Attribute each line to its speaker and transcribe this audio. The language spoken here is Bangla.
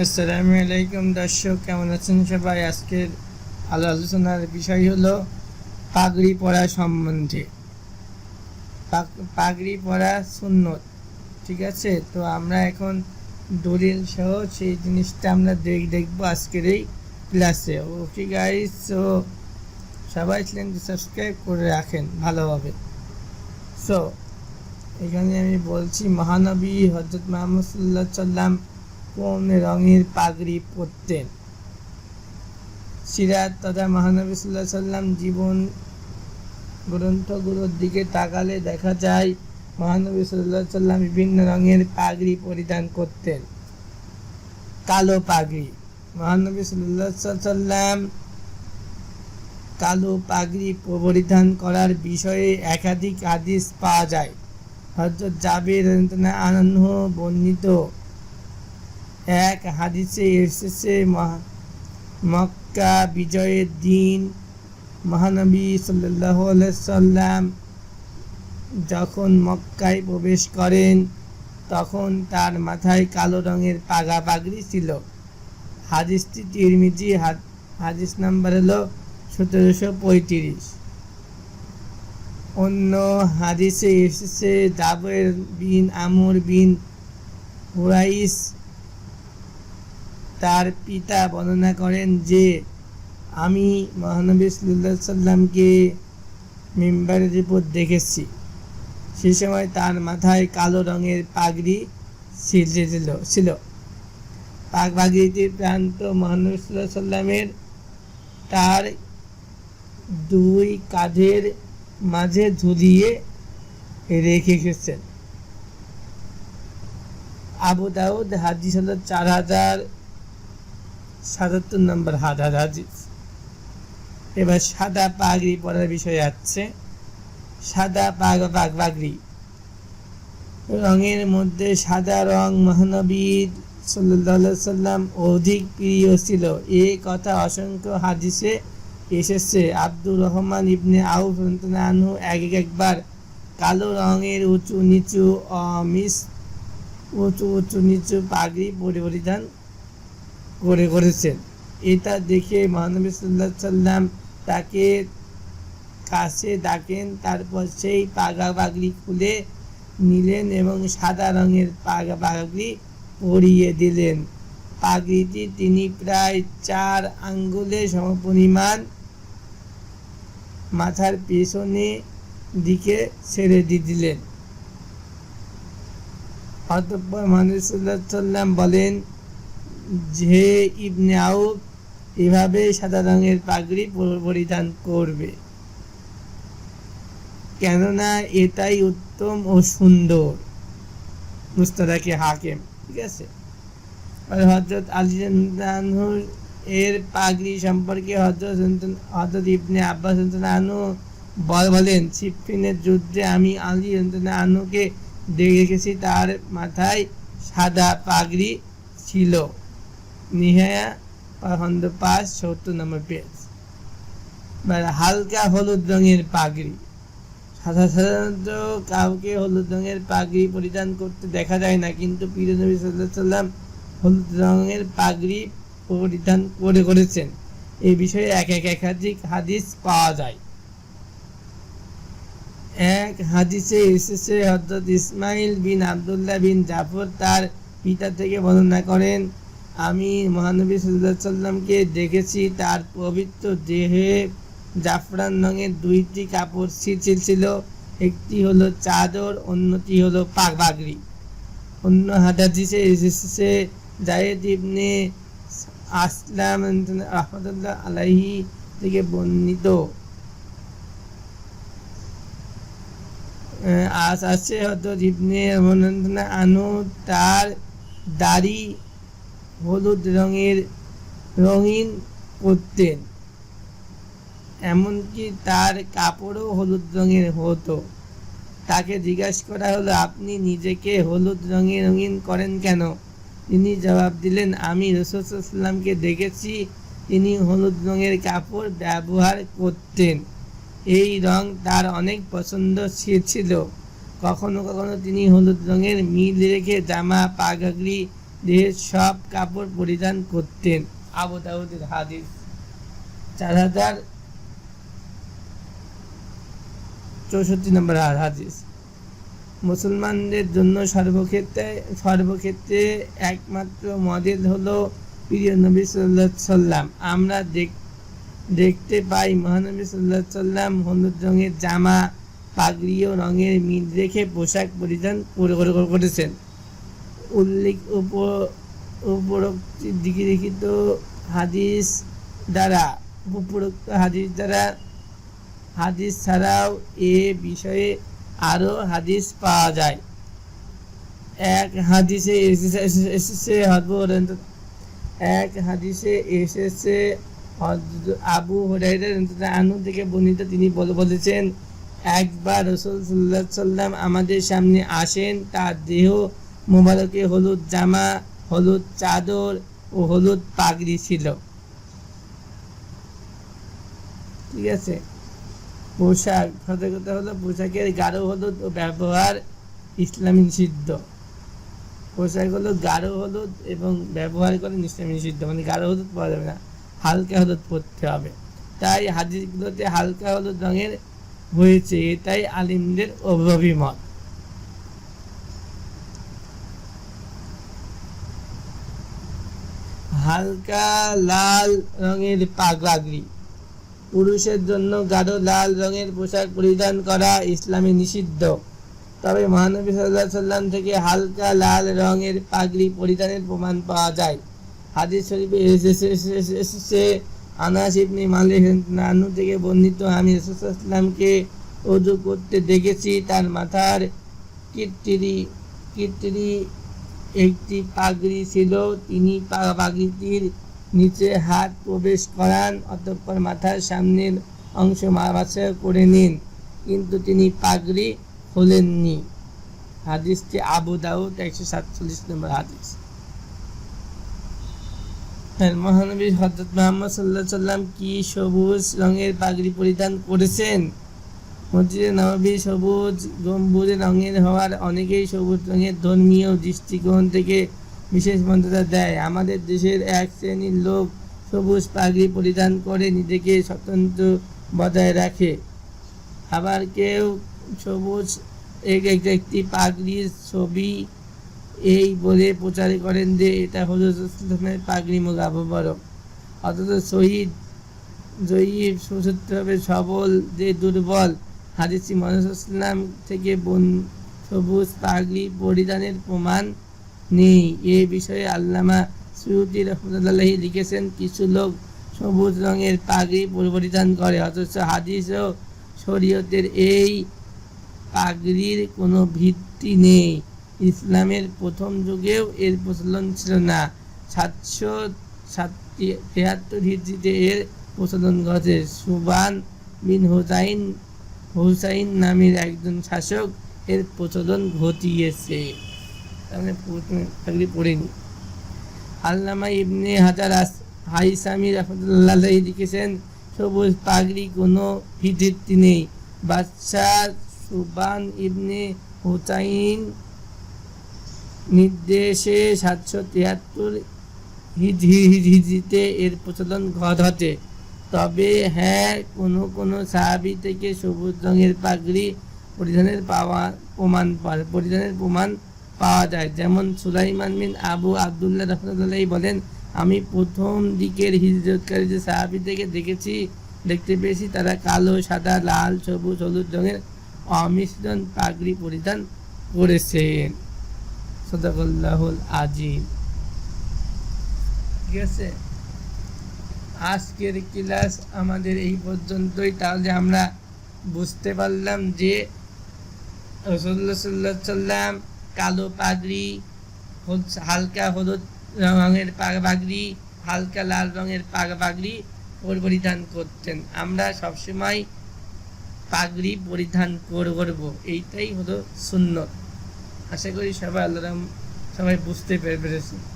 Speaker 1: আসসালামু আলাইকুম দর্শক, কেমন আছেন সবাই? আজকের আলো আলোচনার বিষয় হলো পাগড়ি পরা সম্বন্ধে। পাগ- পাগড়ি পরা সুন্নত, ঠিক আছে? তো আমরা এখন দলিল সহ সেই জিনিসটা আমরা দেখ, দেখব আজকের এই ক্লাসে। ওকে গাইস তো সবাই চ্যানেলটি সাবস্ক্রাইব করে রাখেন ভালোভাবে। সো এখানে আমি বলছি, মহানবী হজরত মোহাম্মদ সাল্লাহ সাল্লাম কোন রঙের পাগড়ি পরতেন। সিরাত তথা মহানবী সাল্লাহ সাল্লাম জীবন গ্রন্থগুলোর দিকে তাকালে দেখা যায়, মহানবী সাল্লাহ সাল্লাম বিভিন্ন রঙের পাগড়ি পরিধান করতেন। কালো পাগড়ি। মহানবী সাল্লাহ সাল্লাম কালো পাগড়ি পরিধান করার বিষয়ে একাধিক হাদিস পাওয়া যায়। হজরত জাবির আনন্দ বর্ণিত এক হাদিসে এসেছে মক্কা বিজয়ের দিন। মহানবী সাল্লাম যখন মক্কায় প্রবেশ করেন, তখন তার মাথায় কালো রঙের পাগা পাগড়ি ছিল। হাদিসটি তিরমিজি হাদ- হাদিস নাম্বার হলো সতেরোশো পঁয়ত্রিশ। অন্য হাদিসে এসেছে, জাবের বিন আমর বিন হুরাইস তার পিতা বর্ণনা করেন যে, আমি মহানবী সাল্লাহ সাল্লামকে মেম্বারের উপর দেখেছি। সে সময় তার মাথায় কালো রঙের পাগড়ি ছিল ছিল। পাগ পাগড়িটির প্রান্ত মহানবী সাল্লাহ সাল্লামের তার দুই কাঁধের মাঝে ঝুলিয়ে রেখে গেছেন আবু দাউদ হাদিস হলো চার হাজার সাতাত্তর নম্বর হাজার হাদিস। এবার সাদা পাগড়ি পরার বিষয় আছে। সাদা পাগ পাগ, পাগড়ি। রঙের মধ্যে সাদা রং মহানবীর সাল্লাহ সাল্লাম অধিক প্রিয় ছিল। এ কথা অসংখ্য হাদিসে এসেছে। আব্দুর রহমান ইবনে আউফ আনহু এক এক একবার কালো রঙের উঁচু নিচু অমিস উঁচু উঁচু নিচু পাগড়ি পরি- পরিধান করে করেছেন। এটা দেখে মহানবী সাল্লাহ সাল্লাম তাকে কাছে ডাকেন, তারপর সেই পাগা পাগড়ি খুলে নিলেন এবং সাদা রঙের পাগা পাগড়ি পরিয়ে দিলেন। পাগড়িটি তিনি প্রায় চার আঙ্গুলের সমপরিমাণ মাথার পেছনে দিকে ছেড়ে দিয়ে দিলেন। অতঃপর সাল্লাহ সাল্লাম বলেন যে ইবনে আউফ এভাবে সাদা রঙের পাগড়ি পর- পরিধান করবে। কেননা এটাই উত্তম ও সুন্দর। মুস্তাদাকে হাকেম, ঠিক আছে? হজরত আলী এর পাগড়ি সম্পর্কে হজরত হজরত ইবনে আব্বাস আনু বল বলেন সিফিনের যুদ্ধে আমি আলী আনুকে দেখেছি তার মাথায় সাদা পাগড়ি ছিল। নিহায়া খন্ড পাঁচ সত্তর নম্বর পেজ। এবার হালকা হলুদ রঙের পাগড়ি। সাধারণত কাউকে হলুদ রঙের পাগড়ি পরিধান করতে দেখা যায় না, কিন্তু পীর নবী সাল্লাহ সাল্লাম হলুদ রঙের পাগড়ি পরিধান করে করেছেন। এই বিষয়ে এক এক একাধিক হাদিস পাওয়া যায়। এক হাদিসে এসেছে হজরত ইসমাইল বিন আবদুল্লাহ বিন জাফর তার পিতা থেকে বর্ণনা করেন আমি মহানবী সাল্লামকে দেখেছি, তার পবিত্র দেহে জাফরান রঙের দুইটি কাপড় ছিল ছিল। একটি হলো চাদর, অন্যটি হলো পাক বাগড়ি। অন্য হাদাদিসে এসেছে জায়েদ ইবনে আসলাম রহমতুল্লাহ আলাইহি থেকে বর্ণিত। আজ আছে হয়তো ইবনে আনু, তার দাড়ি হলুদ রঙের রঙিন করতেন। এমনকি তার কাপড়ও হলুদ রঙের হতো। তাকে জিজ্ঞাসা করা হলো, আপনি নিজেকে হলুদ রঙে রঙিন করেন কেন? তিনি জবাব দিলেন, আমি রসুলামকে দেখেছি, তিনি হলুদ রঙের কাপড় ব্যবহার করতেন। এই রং তার অনেক পছন্দ ছিল। কখনো কখনো তিনি হলুদ রঙের মিল রেখে জামা, পাগড়ি দেহের সব কাপড় পরিধান করতেন। আবু দাউদের হাদিস চার হাজার চৌষট্টি নম্বর হাদিস। মুসলমানদের জন্য সর্বক্ষেত্রে সর্বক্ষেত্রে একমাত্র মডেল হলো প্রিয় নবী সাল্লাহ সাল্লাম আমরা দেখ দেখতে পাই মহানবী সাল্লাহ সাল্লাম হলুদ রঙের জামা, পাগড়ি ও রঙের মিল রেখে পোশাক পরিধান করে- করে- করে- করেছেন। উল্লেখ উপ- উপরোক্ত দিকে লিখিত হাদিস দ্বারা, উপরোক্ত হাদিস দ্বারা, হাদিস ছাড়াও এ বিষয়ে আরও হাদিস পাওয়া যায়। এক হাদিসে এসেছে- এক হাদিসে এসেছে আবু রাদিয়াল্লাহু আনহু থেকে বর্ণিত। তিনি বলে বলেছেন, একবার রসুল সাল্লাল্লাহু সাল্লাম আমাদের সামনে আসেন, তার দেহ মোবারকে হলুদ জামা, হলুদ চাদর ও হলুদ পাগড়ি ছিল। ঠিক আছে? পোশাক সতর্কতা হলো পোশাকের গাঢ় হলুদ ও ব্যবহার ইসলামী নিষিদ্ধ। পোশাক হলো গাঢ় হলুদ এবং ব্যবহার করে ইসলামী নিষিদ্ধ। মানে গাঢ় হলুদ পাওয়া যাবে না, হালকা হলুদ পরতে হবে। তাই হাদিসগুলোতে হালকা হলুদ রঙের হয়েছে, এটাই আলিমদের অভিমত। হালকা লাল রঙের পাগড়ি পুরুষের জন্য গাঢ় লাল রঙের পোশাক পরিধান করা ইসলামে নিষিদ্ধ। তবে মহানবী সাল্লাহ সাল্লাম থেকে হালকা লাল রঙের পাগড়ি পরিধানের প্রমাণ পাওয়া যায়। হাদিস শরীফে এসেছে আনাস ইবনে মালিক নানু থেকে বর্ণিত, আমি রসুলামকে অজু করতে দেখেছি, তার মাথার কীর্তিরি কীর্তিরি একটি পাগড়ি ছিল, তিনি পাগড়িটির নিচে হাত প্রবেশ করান, অতঃপর মাথার সামনের অংশ মাছা করে নিন। কিন্তু তিনি পাগড়ি খোলেননি। হাদিসটি আবু দাউদ, একশো সাতচল্লিশ নম্বর হাদিস। মহানবী হজরত মোহাম্মদ সাল্লাহ সাল্লাম কি সবুজ রঙের পাগড়ি পরিধান করেছেন? মসজিদে নবী সবুজ গম্বুজে রঙের হওয়ার অনেকেই সবুজ রঙের ধর্মীয় দৃষ্টিকোণ থেকে বিশেষ মর্যাদা দেয়। আমাদের দেশের এক শ্রেণির লোক সবুজ পাগড়ি পরিধান করে নিজেকে স্বতন্ত্র বজায় রাখে। আবার কেউ সবুজ এক এক একটি পাগড়ির ছবি এই বলে প্রচার করেন যে, এটা হলো পাগড়ি মুগাব বড় অথচ শহীদ জয়ীব সুসূত্রভাবে সবল যে দুর্বল হাদিসি মহাসাল্লাম থেকে বন সবুজ পাগড়ি পরিধানের প্রমাণ নেই। এ বিষয়ে আল্লামা সৈয়দি রহমতুল্লাহি লিখেছেন, কিছু লোক সবুজ রঙের পাগড়ি পরিধান করে, অথচ হাদিস ও শরীয়তের এই পাগড়ির কোনো ভিত্তি নেই। ইসলামের প্রথম যুগেও এর প্রচলন ছিল না। সাতশো সাতটি তেহাত্তর হিজড়িতে এর প্রচলন ঘটে সুবান বিন হুসাইন হুসাইন নামের একজন শাসক এর প্রচলন ঘটিয়েছে। পড়িনি আল্লামা ইবনে হাজার হাইসামি রহমতুল্লাহ লিখেছেন, সবুজ পাগড়ি কোনো ভিত্তি নেই। বাদশাহ সুবান ইবনে হুসাইন নির্দেশে সাতশো তিয়াত্তর হিজড়িতে এর প্রচলন ঘটে। তবে হ্যাঁ কোনো কোনো সাহাবি থেকে সবুজ রঙের পাগড়ি পরিধানের পাওয়া প্রমাণ পরিধানের প্রমাণ পাওয়া যায়। যেমন সুলাইমান বিন আবু আবদুল্লাহ রহমতুল্লাহ বলেন, আমি প্রথম দিকের হিজরতকারী যে সাহাবি থেকে দেখেছি, দেখতে পেয়েছি, তারা কালো, সাদা, লাল, সবুজ, হলুদ রঙের অমিশ্রণ পাগড়ি পরিধান করেছেন। সদাকল্লাহুল আজিম। ঠিক আছে? আজকের ক্লাস আমাদের এই পর্যন্তই। তাহলে আমরা বুঝতে পারলাম যে রসল্লা সাল্লাম কালো পাগড়ি হল- হালকা হলুদ রঙের পাগ- পাগড়ি, হালকা লাল রঙের পাগ- পাগড়ি পর- পরিধান করতেন। আমরা সবসময় পাগড়ি পরিধান কর- করব। এইটাই হলো সুন্নত। আশা করি সবাই আল্লাহ সবাই বুঝতে পেরে পেরেছে।